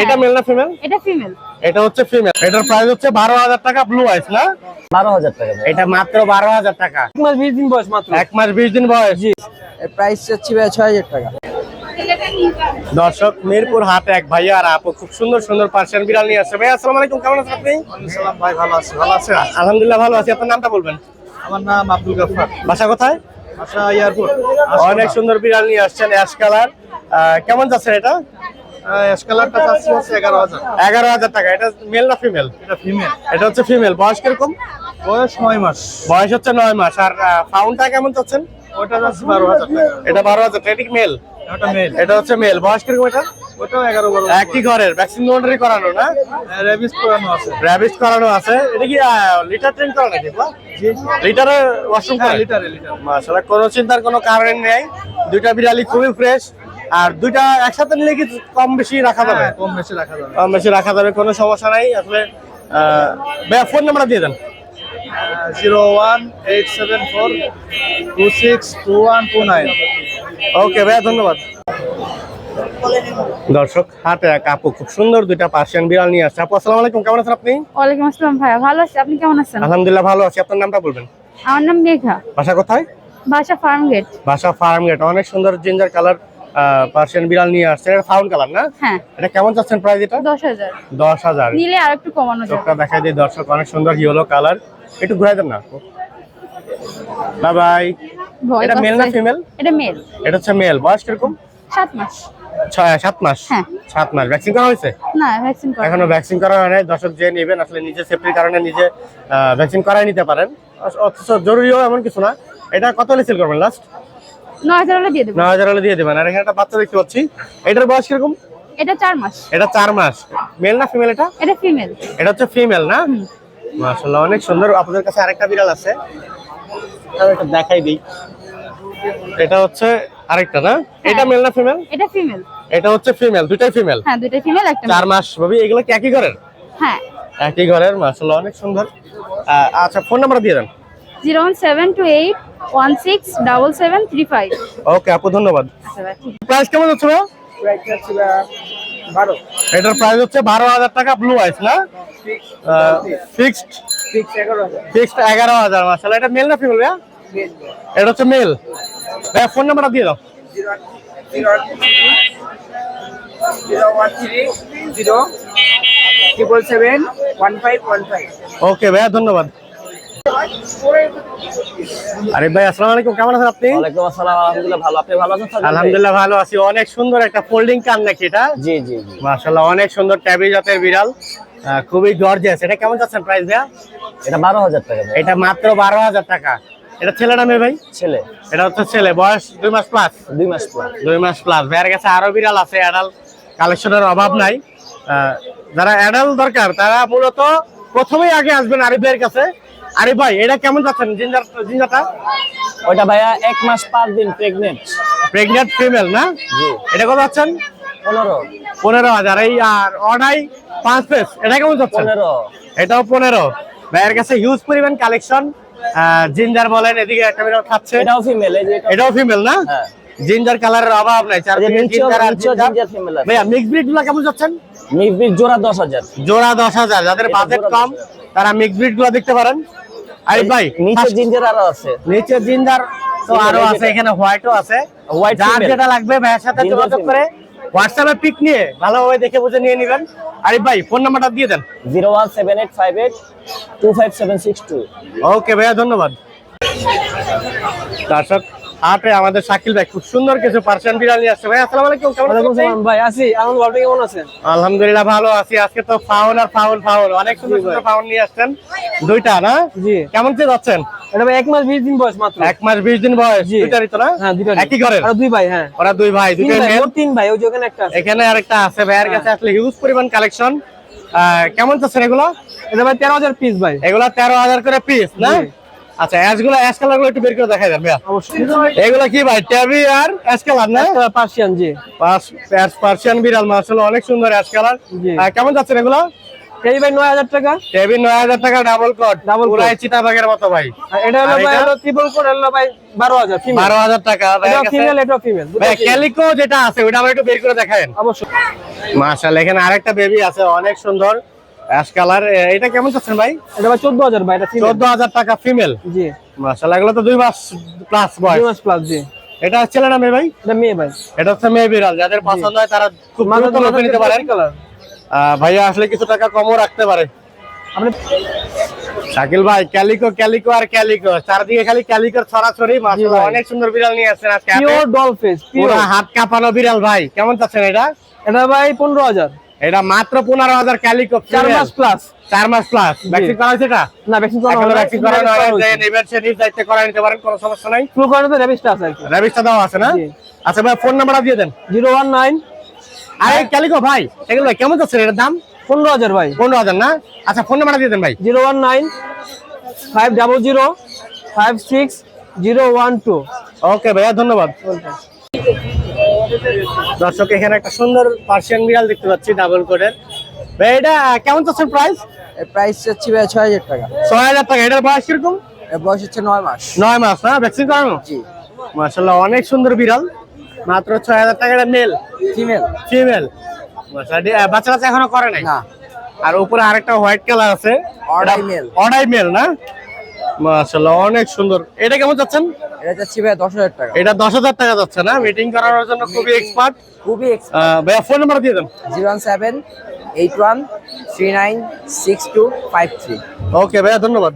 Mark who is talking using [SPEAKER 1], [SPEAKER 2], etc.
[SPEAKER 1] এটা মেল না ফিমেল
[SPEAKER 2] এটা ফিমেল
[SPEAKER 1] এটা হচ্ছে ফিমেল এটার প্রাইস হচ্ছে বারো হাজার টাকা ব্লু আইস না?
[SPEAKER 3] বারো হাজার টাকা।
[SPEAKER 1] এটা মাত্র বারো হাজার টাকা।
[SPEAKER 4] এক মাস বিশ দিন বয়স মাত্র।
[SPEAKER 1] এক মাস বিশ দিন বয়স।
[SPEAKER 4] এর প্রাইস চাচ্ছি ভাই ছয় হাজার টাকা।
[SPEAKER 1] দর্শক মিরপুর হাটে এক ভাইয়া আর আপু খুব সুন্দর সুন্দর পার্সিয়ান বিড়াল নিয়ে আসছে। ভাই আসসালামু আলাইকুম কেমন আছেন আপনি?
[SPEAKER 5] ভাই ভালো আছি। ভালো আছে
[SPEAKER 1] আলহামদুলিল্লাহ ভালো আছি। আপনার নামটা বলবেন?
[SPEAKER 5] আমার নাম আব্দুল গাফার।
[SPEAKER 1] বাসা কোথায়?
[SPEAKER 5] আশা এয়ারপোর্ট
[SPEAKER 1] অনেক সুন্দর বিড়াল নিয়ে আসছেন অ্যাশ কালার। কেমন যাচ্ছে এটা?
[SPEAKER 5] স্কালারটা চাচ্ছি হচ্ছে এগারো হাজার।
[SPEAKER 1] এগারো হাজার টাকা। এটা মেল না ফিমেল?
[SPEAKER 5] এটা ফিমেল।
[SPEAKER 1] এটা হচ্ছে ফিমেল। বয়স কীরকম?
[SPEAKER 5] বয়স নয় মাস।
[SPEAKER 1] বয়স হচ্ছে নয় মাস। আর ফাউন্ডটা কেমন চাচ্ছেন
[SPEAKER 5] ওটা যাচ্ছে বারো হাজার টাকা।
[SPEAKER 1] এটা বারো হাজার এটা মেল?
[SPEAKER 5] ওটা মেল।
[SPEAKER 1] এটা হচ্ছে মেল। বয়স কীরকম এটা?
[SPEAKER 5] ওটাও এগারো বারো
[SPEAKER 1] একই ঘরের ভ্যাকসিন লন্ডারি করানো না?
[SPEAKER 5] রেবিস করানো আছে।
[SPEAKER 1] র্যাবিস করানো আছে। এটা কি লিটার ট্রেন করা নাকি লিটারে ওয়াশরুম
[SPEAKER 5] হ্যাঁ
[SPEAKER 1] করে?
[SPEAKER 5] লিটারে লিটার
[SPEAKER 1] মাশাআল্লাহ কোনো চিন্তার কোনো কারণ নেই। দুইটা বিড়ালি খুবই ফ্রেশ আর দুইটা একসাথে নিলে কি কম বেশি রাখা যাবে?
[SPEAKER 5] হ্যাঁ, কম বেশি রাখা যাবে।
[SPEAKER 1] কম বেশি রাখা যাবে কোনো সমস্যা নাই। আসলে ফোন নাম্বার দিয়ে দেন।
[SPEAKER 5] Zero one eight seven four two six two one two nine
[SPEAKER 1] okay ভাইয়া ধন্যবাদ। দর্শক হাতে এক আপু খুব সুন্দর দুইটা পার্সিয়ান বিড়াল নিয়ে আসছে। আপু আসসালামু আলাইকুম কেমন আছেন আপনি?
[SPEAKER 2] ওয়ালাইকুম আসসালাম ভাইয়া ভালো আছি। আপনি কেমন আছেন?
[SPEAKER 1] আলহামদুলিল্লাহ ভালো আছি। আপনার নামটা বলবেন?
[SPEAKER 2] আমার নাম মেঘা।
[SPEAKER 1] বাসা কোথায়?
[SPEAKER 2] বাসা ফার্ম গেট।
[SPEAKER 1] বাসা ফার্ম গেট। অনেক সুন্দর জিঞ্জার কালার পার্সিয়ান বিড়াল নিয়ে আসছে এটা ফাউন্ড কালার না?
[SPEAKER 2] হ্যাঁ।
[SPEAKER 1] এটা কেমন চাচ্ছেন প্রাইস এটা?
[SPEAKER 2] দশ হাজার।
[SPEAKER 1] দশ হাজার।
[SPEAKER 2] নিলে আর একটু কমানো যাবে।
[SPEAKER 1] চোখটা দেখাই দিই দর্শক অনেক সুন্দর ইয়েলো কালার একটু ঘুরাই দেন না বাই বাই এটা মেল না ফিমেল
[SPEAKER 2] এটা মেল
[SPEAKER 1] এটা হচ্ছে মেল বয়স কীরকম?
[SPEAKER 2] সাত মাস।
[SPEAKER 1] ছয় সাত মাস?
[SPEAKER 2] হ্যাঁ।
[SPEAKER 1] সাত মাস। ভ্যাকসিন করা হয়েছে?
[SPEAKER 2] না ভ্যাকসিন করা
[SPEAKER 1] এখনও ভ্যাকসিন করা হয় নাই। দর্শক যে নেবেন আসলে নিজে সেফটির কারণে নিজে ভ্যাকসিন করাই নিতে পারেন। অথচ জরুরিও এমন কিছু না। এটা কত হলে সেল করবেন লাস্ট
[SPEAKER 2] নয় হাজার হলে দিয়ে দেবো।
[SPEAKER 1] নয় হাজার হলে দিয়ে দেবেন। আর এখানে একটা বাচ্চা দেখতে পাচ্ছি। এটার বয়স কীরকম?
[SPEAKER 2] এটা চার মাস।
[SPEAKER 1] এটা চার মাস। মেল না ফিমেল এটা?
[SPEAKER 2] এটা ফিমেল
[SPEAKER 1] এটা হচ্ছে ফিমেল না? মাশাআল্লাহ অনেক সুন্দর। আপনাদের কাছে আরেকটা বিড়াল আছে। আমি দেখাই দিই। এটা হচ্ছে আরেকটা না? এটা মেল না ফিমেল
[SPEAKER 2] এটা ফিমেল
[SPEAKER 1] এটা হচ্ছে ফিমেল দুটাই ফিমেল
[SPEAKER 2] হ্যাঁ দুটো ফিমেল একটা
[SPEAKER 1] চার। মাস ভাবি এগুলো কি একই ঘরের?
[SPEAKER 2] হ্যাঁ।
[SPEAKER 1] একই ঘরের মাশাআল্লাহ অনেক সুন্দর। আচ্ছা ফোন নাম্বার দিয়ে দেন।
[SPEAKER 2] Zero one seven two eight one six double seven three five.
[SPEAKER 1] Okay আপু ধন্যবাদ।
[SPEAKER 2] আচ্ছা ভাই।
[SPEAKER 1] প্রাইস কেমন হচ্ছে ভাইয়া?
[SPEAKER 4] বারো।
[SPEAKER 1] এটার প্রাইস হচ্ছে বারো হাজার টাকা ব্লু আইস না? ফিক্সড
[SPEAKER 4] সিক্স এগারো হাজার।
[SPEAKER 1] ফিক্সড এগারো হাজার এটা মেল না ফিমেল ভাইয়া? এটা হচ্ছে মেল ভাইয়া ফোন নাম্বারটা দিয়ে দাও।
[SPEAKER 4] Zero zero zero one three zero triple seven one five one five.
[SPEAKER 1] Okay ভাইয়া ধন্যবাদ। আরে ভাই আসসালামু আলাইকুম কেমন আছেন আপনি?
[SPEAKER 3] ওয়ালাইকুম আসসালাম আলহামদুলিল্লাহ ভালো। আপনি ভালো আছেন
[SPEAKER 1] আলহামদুলিল্লাহ ভালো আছি। অনেক সুন্দর একটা ফোল্ডিং কান নাকি এটা?
[SPEAKER 3] জি জি
[SPEAKER 1] মাশাআল্লাহ অনেক সুন্দর ট্যাবি জাতের বিড়াল। আহ, খুবই গর্জিয়াস এটা কেমন যাচ্ছেন প্রাইস ভাইয়া?
[SPEAKER 3] এটা বারো হাজার টাকা।
[SPEAKER 1] এটা মাত্র বারো হাজার টাকা। এটা ছেলে না মেয়ে ভাই?
[SPEAKER 3] ছেলে।
[SPEAKER 1] এটা হচ্ছে ছেলে। বয়স দুই মাস প্লাস
[SPEAKER 3] দুই মাস প্লাস
[SPEAKER 1] দুই মাস প্লাস ভাইয়ের কাছে আরও বিড়াল আছে অ্যাডাল কালেকশনের অভাব নাই। যারা অ্যাডাল দরকার তারা মূলত প্রথমেই আগে আসবেন আরিফ ভাইয়ের কাছে। আরিফ ভাই এটা কেমন যাচ্ছেন জিঞ্জার জিঞ্জারটা
[SPEAKER 3] ওইটা ভাইয়া এক মাস পাঁচ দিন প্রেগনেন্ট
[SPEAKER 1] প্রেগনেন্ট ফিমেল না?
[SPEAKER 3] জি।
[SPEAKER 1] এটা কত যাচ্ছেন?
[SPEAKER 3] পনেরো।
[SPEAKER 1] পনেরো হাজার। এই আর অনাই পাঁচ পেস এটা কেমন যাচ্ছেন?
[SPEAKER 3] পনেরো।
[SPEAKER 1] এটাও পনেরো। ভাইয়ের কাছে হিউজ পরিমাণ কালেকশন জিঞ্জার বলেন এদিকে একটা বিড়াল খাচ্ছে।
[SPEAKER 3] এটাও ফিমেল
[SPEAKER 1] এটাও ফিমেল না?
[SPEAKER 3] হ্যাঁ।
[SPEAKER 1] জিঞ্জার কালারের অভাব নাই
[SPEAKER 3] নিচেও
[SPEAKER 1] জিঞ্জার আর জিঞ্জার।
[SPEAKER 3] ফিমেল
[SPEAKER 1] ভাইয়া মিক্স ব্রিডগুলা কেমন যাচ্ছেন?
[SPEAKER 3] মিরবির জোড়া দশ হাজার।
[SPEAKER 1] জোড়া দশ হাজার যাদের
[SPEAKER 3] এটা
[SPEAKER 1] বাজেট কম তারা মিক্স ব্রিডগুলো দেখতে পারেন। আরিফ ভাই
[SPEAKER 3] নিচে জিঞ্জার আরও আছে।
[SPEAKER 1] নিচে জিঞ্জার তো
[SPEAKER 3] আরও
[SPEAKER 1] আছে এখানে হোয়াইটও আছে। যার যেটা লাগবে ভাইয়ের সাথে যোগাযোগ করে হোয়াটসঅ্যাপে পিক নিয়ে ভালোভাবে দেখে বুঝে নিয়ে নেবেন। আরিফ ভাই ফোন নাম্বারটা দিয়ে দেন।
[SPEAKER 3] Zero one seven eight five eight two five seven six two.
[SPEAKER 1] Okay ভাইয়া ধন্যবাদ। দর্শক হাটে আমাদের শাকিল ভাই খুব সুন্দর কিছু পার্সিয়ান বিড়াল নিয়ে আসছে। ভাই আসসালামু আলাইকুম কেমন আছেন?
[SPEAKER 4] ভাই আছি আনন্দ আপনি কেমন আছেন?
[SPEAKER 1] আলহামদুলিল্লাহ ভালো আছি। আজকে তো ফাউল আর ফাউল ফাউল। অনেক সুন্দর সুন্দর ফাউল নিয়ে আসছেন। দুইটা না?
[SPEAKER 4] জি।
[SPEAKER 1] কেমন কি যাচ্ছেন?
[SPEAKER 4] এটা ভাই এক মাস বিশ দিন বয়স মাত্র।
[SPEAKER 1] এক মাস বিশ দিন বয়স। দুইটারই তো না?
[SPEAKER 4] হ্যাঁ দুটো
[SPEAKER 1] একই ঘরের?
[SPEAKER 4] আর দুই ভাই হ্যাঁ।
[SPEAKER 1] ওরা দুই ভাই দুইটাই মেল
[SPEAKER 4] তিন ভাই ওই ওখানে একটা আছে।
[SPEAKER 1] এখানে আরেকটা আছে ভাইয়ের কাছে আসলে হিউজ পরিমাণ কালেকশন কেমন চাচ্ছেন এগুলো?
[SPEAKER 4] এটা ভাই তেরো হাজার পিস ভাই।
[SPEAKER 1] এগুলা তেরো হাজার করে পিস না? আচ্ছা অ্যাশ একটু বের করে দেখাই দেন ভাইয়া।
[SPEAKER 4] অবশ্যই।
[SPEAKER 1] এগুলো কি ভাই ট্যাবি আর অ্যাশ কালার না?
[SPEAKER 4] পার্সিয়ান জি।
[SPEAKER 1] পার্সিয়ান বিড়াল অনেক সুন্দর অ্যাশ কালার কেমন যাচ্ছেন এগুলো?
[SPEAKER 4] টেডি ভাই নয় হাজার টাকা?
[SPEAKER 1] টেবিল নয় হাজার টাকা ডাবল কোট
[SPEAKER 4] Double
[SPEAKER 1] পুরাই চিতাবাগের মতো ভাই।
[SPEAKER 4] এটা হলো ভাই হলো ট্রিপল কোড হলো ভাই বারো হাজার ফিমেল
[SPEAKER 1] বারো হাজার টাকা।
[SPEAKER 4] এটা ফিমেল এটা ফিমেল
[SPEAKER 1] ভাই ক্যালিকো যেটা আছে ওটা আমার একটু বের করে দেখাবেন
[SPEAKER 4] অবশ্যই।
[SPEAKER 1] মাশাআল্লাহ এখানে আরেকটা বেবি আছে অনেক সুন্দর। অ্যাশ কালার এটা কেমন চাচ্ছেন ভাই?
[SPEAKER 4] এটা ভাই চোদ্দ হাজার ভাই এটা
[SPEAKER 1] টাকা ফিমেল
[SPEAKER 4] জি।
[SPEAKER 1] মাশাআল্লাহ এগুলো তো দুই মাস প্লাস বয়স।
[SPEAKER 4] দুই মাস প্লাস জি।
[SPEAKER 1] এটা ছেলে না মেয়ে ভাই?
[SPEAKER 4] এটা মেয়ে ভাই।
[SPEAKER 1] এটা হচ্ছে মেয়ে বিড়াল যাদের পছন্দ হয় তারা খুব দ্রুত নিতে পারেন।
[SPEAKER 4] কালার
[SPEAKER 1] ভাইয়া আসলে কিছু টাকা কমও রাখতে পারে। শাকিল ভাই ক্যালিকো ক্যালিকো আর ক্যালিকো। চারদিকে খালি ক্যালিকোর ছড়াছড়ি অনেক সুন্দর বিড়াল নিয়ে আসছেন আজকে হাত কাঁপানো বিড়াল ভাই। কেমন চাচ্ছেন এটা?
[SPEAKER 4] এটা ভাই 15000
[SPEAKER 1] এটা মাত্র 15000 ক্যালিকো
[SPEAKER 4] চার মাস প্লাস
[SPEAKER 1] চার মাস প্লাস ভ্যাকসিন করা হয়েছে এটা?
[SPEAKER 4] না ভ্যাকসিন
[SPEAKER 1] করা হয়নি। ভ্যাকসিন করা নেবেন সে নিজ দায়িত্বে করা নিতে পারেন কোনো সমস্যা নাই।
[SPEAKER 4] ফুল তো রেবিস্টা আছে
[SPEAKER 1] রেবিস্টা দাও আছে না? আচ্ছা ভাই ফোন নাম্বারটা দিয়ে দেন।
[SPEAKER 4] 019
[SPEAKER 1] আর এই ক্যালিকো ভাই এগুলো কেমন যাচ্ছে দাম?
[SPEAKER 4] পনেরো হাজার ভাই।
[SPEAKER 1] পনেরো হাজার না? আচ্ছা ফোন নাম্বারটা দিয়ে দেন ভাই।
[SPEAKER 4] Zero one nine five double zero five six zero one two.
[SPEAKER 1] Okay ভাইয়া ধন্যবাদ। দর্শক এখানে একটা সুন্দর পার্সিয়ান বিড়াল দেখতে পাচ্ছি ডাবল কোডের ভাই এটা কেমন চাচ্ছেন প্রাইস
[SPEAKER 6] প্রাইস চাচ্ছি ভাই ছয় হাজার টাকা।
[SPEAKER 1] ছয় হাজার টাকা এটার বয়স কীরকম?
[SPEAKER 6] বয়স হচ্ছে নয় মাস।
[SPEAKER 1] নয় মাস না? ভ্যাকসিন করানো?
[SPEAKER 6] জি।
[SPEAKER 1] মাসাল্লাহ অনেক সুন্দর বিড়াল। মাত্র ছয় হাজার টাকা মেল
[SPEAKER 6] ফিমেল
[SPEAKER 1] ফিমেল বাচ্চা কাচ্চা এখনও করে নাই?
[SPEAKER 6] না।
[SPEAKER 1] আর উপরে আরেকটা হোয়াইট কালার আছে।
[SPEAKER 6] অর্ডাই মেল
[SPEAKER 1] অডাই মেল না? মাসাল্লাহ অনেক সুন্দর। এটা কেমন যাচ্ছেন?
[SPEAKER 6] এটা চাচ্ছি ভাই দশ হাজার টাকা।
[SPEAKER 1] এটা দশ হাজার টাকা যাচ্ছে না? মিটিং করানোর জন্য খুবই এক্সপার্ট
[SPEAKER 6] খুবই
[SPEAKER 1] ভাইয়া ফোন নাম্বার দিয়ে দেন।
[SPEAKER 6] Zero one seven eight one three nine six two five three.
[SPEAKER 1] Okay ভাইয়া ধন্যবাদ।